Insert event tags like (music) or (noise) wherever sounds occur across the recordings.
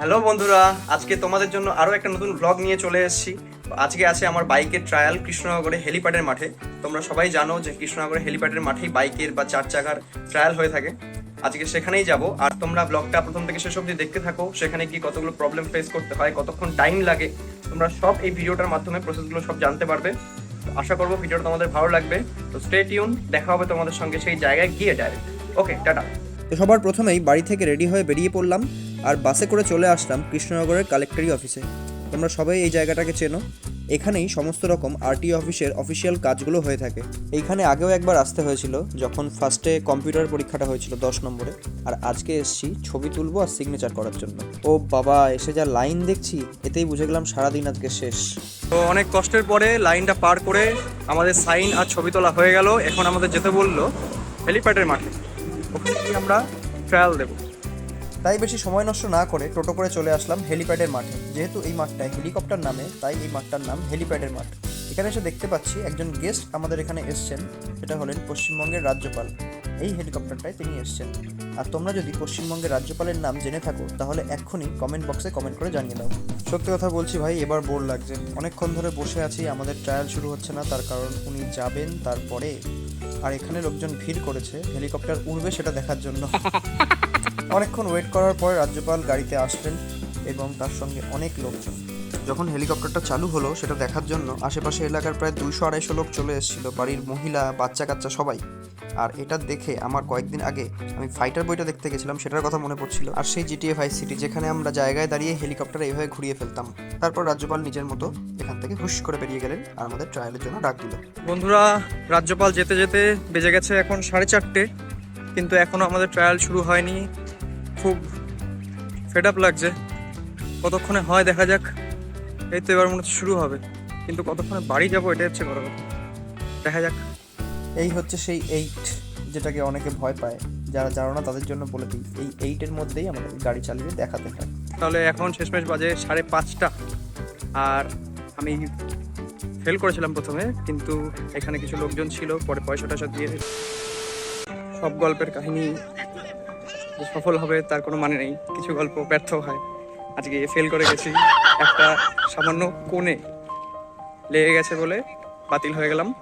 Hello বন্ধুরা, আজকে তোমাদের জন্য আরও একটা নতুন ব্লগ নিয়ে চলে এসেছি। আজকে আছে আমার বাইকের ট্রায়াল কৃষ্ণনগরে হেলিপ্যাডের মাঠে। তোমরা সবাই জানো যে কৃষ্ণনগরে হেলিপ্যাডের মাঠেই বাইকের বা চার চাকার ট্রায়াল হয়ে থাকে। আজকে সেখানেই যাব। আর তোমরা ব্লগটা প্রথম থেকে শেষ অবধি দেখতে থাকো। সেখানে কি কতগুলো প্রবলেম ফেস করতে হয়, কতক্ষণ টাইম লাগে। তোমরা সব এই ভিডিওটার মাধ্যমে প্রসেসগুলো সব জানতে পারবে। আশা করব ভিডিওটা তোমাদের ভালো লাগবে। তো স্টে টিউন দেখা হবে তোমাদের সঙ্গে সেই জায়গায় গিয়ে ডাইরেক্ট ওকে টাটা। তো সবার প্রথমেই বাড়ি থেকে রেডি হয়ে বেরিয়ে পড়লাম। আর বাসে করে চলে আসলাম কৃষ্ণনগরের কালেক্টরি অফিসে। তোমরা সবাই এই জায়গাটাকে চেনো। এখানেই সমস্ত রকম আরটি অফিসের অফিসিয়াল কাজগুলো হয়ে থাকে। এইখানে আগেও একবার আসতে হয়েছিল, যখন ফার্স্টে কম্পিউটার পরীক্ষাটা হয়েছিল দশ নম্বরে। আর আজকে এসছি ছবি তুলবো আর সিগনেচার করার জন্য। ও বাবা, এসে যা লাইন দেখছি, এতেই বুঝে গেলাম সারাদিন আজকে শেষ। তো অনেক কষ্টের পরে লাইনটা পার করে আমাদের সাইন আর ছবি তোলা হয়ে গেল। এখন আমাদের যেতে বলল হেলিপ্যাডের মাঠে। ওখানে আমরা ট্রায়াল দেবো। তাই বেশি সময় নষ্ট না করে টোটো করে চলে আসলাম হেলিপ্যাডের মাঠে। যেহেতু এই মাঠটা হেলিকপ্টার নামে, তাই এই মাঠটার নাম হেলিপ্যাডের মাঠ। এখানে এসে দেখতে পাচ্ছি একজন গেস্ট আমাদের এখানে এসছেন, সেটা হলেন পশ্চিমবঙ্গের রাজ্যপাল। এই হেলিকপ্টারটায় তিনি এসছেন। আর তোমরা যদি পশ্চিমবঙ্গের রাজ্যপালের নাম জেনে থাকো, তাহলে এক্ষুনি কমেন্ট বক্সে কমেন্ট করে জানিয়ে দাও। সত্যি কথা বলছি ভাই, এবার বোর লাগছে। অনেকক্ষণ ধরে বসে আছি, আমাদের ট্রায়াল শুরু হচ্ছে না, তার কারণ উনি যাবেন তারপরে। আর এখানে লোকজন ভিড় করেছে, হেলিকপ্টার উড়বে সেটা দেখার জন্য। (laughs) অনেকক্ষণ ওয়েট করার পর রাজ্যপাল গাড়িতে আসলেন এবং তার সঙ্গে অনেক লোকজন। যখন হেলিকপ্টারটা চালু হলো, সেটা দেখার জন্য আশেপাশে এলাকার প্রায় দুইশো আড়াইশো লোক চলে এসেছিল, বাড়ির মহিলা, বাচ্চা কাচ্চা সবাই। আর এটা দেখে আমার কয়েকদিন আগে আমি ফাইটার বইটা দেখতে গেছিলাম, সেটার কথা মনে পড়ছিল। আর সেই জিটিএ ফাইভ সিটি যেখানে আমরা জায়গায় দাঁড়িয়ে হেলিকপ্টার এইভাবে ঘুরিয়ে ফেলতাম। তারপর রাজ্যপাল নিজের মতো এখান থেকে হুশ করে বেরিয়ে গেলেন আর আমাদের ট্রায়ালের জন্য ডাক দিল। বন্ধুরা, রাজ্যপাল যেতে যেতে বেজে গেছে এখন সাড়ে চারটে, কিন্তু এখনও আমাদের ট্রায়াল শুরু হয়নি। খুব ফেড আপ লাগছে। কতক্ষণে হয় দেখা যাক। এই তো এবার মনে হচ্ছে শুরু হবে। কিন্তু কতক্ষণে বাড়ি যাব এটা হচ্ছে বড় কথা। দেখা যাক। এই হচ্ছে সেই এইট যেটাকে অনেকে ভয় পায়। যারা জানো না তাদের জন্য বলে দিই। এই এইটের মধ্যেই আমাদের গাড়ি চালিয়ে দেখাতে হয়। তাহলে এখন শেষমেশ বাজে সাড়ে পাঁচটা। আর আমি ফেল করেছিলাম প্রথমে কিন্তু এখানে কিছু লোকজন ছিল। পরে পয়সা টয়সা দিয়ে সব গল্পের কাহিনী যে সফল হবে, তার কোনো মানে নেই। কিছু গল্প ব্যর্থ হয়। আজকে ফেল করে গেছি। একটা সামান্য কোণে লেগে গেছে বলে বাতিল হয়ে গেলাম।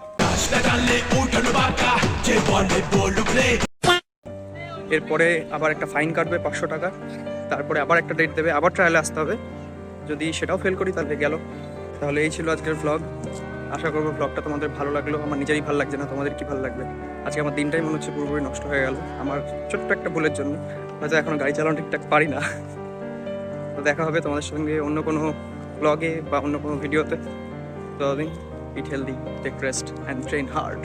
এরপরে আবার একটা ফাইন কাটবে পাঁচশো টাকা। তারপরে আবার একটা ডেট দেবে, আবার ট্রায়ালে আসতে হবে। যদি সেটাও ফেল করি, তাহলে গেল। তাহলে এই ছিল আজকের ভ্লগ আশা করব ব্লগটা তোমাদের ভালো লাগল। আমার নিজেরই ভালো লাগছে না, তোমাদের কি ভালো লাগবে? আজকে আমার দিনটাই মনে হচ্ছে পুরোপুরি নষ্ট হয়ে গেল। আমার ছোট্ট একটা ভুলের জন্য। হয়তো এখনও গাড়ি চালানো ঠিকঠাক পারি না। তো দেখা হবে তোমাদের সঙ্গে অন্য কোনো ব্লগে বা অন্য কোনো ভিডিওতে ততদিন eat healthy take rest and train hard